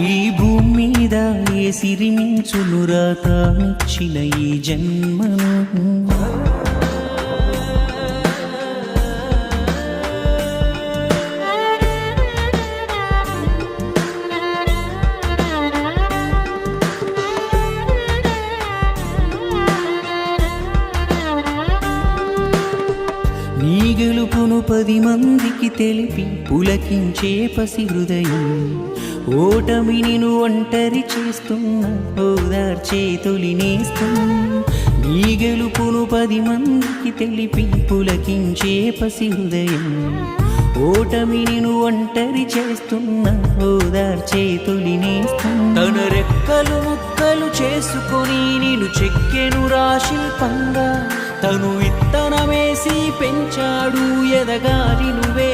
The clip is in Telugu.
ఈ భూమి మీద ఏ సిరిమించును రాతానిచ్చిన ఈ జన్మను? నీ గెలుపును పది మందికి తెలిపి పులకించే పసి హృదయం. ఓటమి నిన్ను ఒంటరి చేస్తున్నా ఓదార్చే తొలినేస్తున్నా నీ గెలుపును పది మందికి తెలిపి పులకించే పసి హృదయం. ఓటమినిను ఒంటరి చేస్తున్నా ఓదార్చే తొలినేస్తున్నా తన రెక్కలు ముక్కలు చేసుకొని నేను చెక్కెను రాశిల్పంగా. తను విత్తనమేసి పెంచాడు ఎదగాలిను.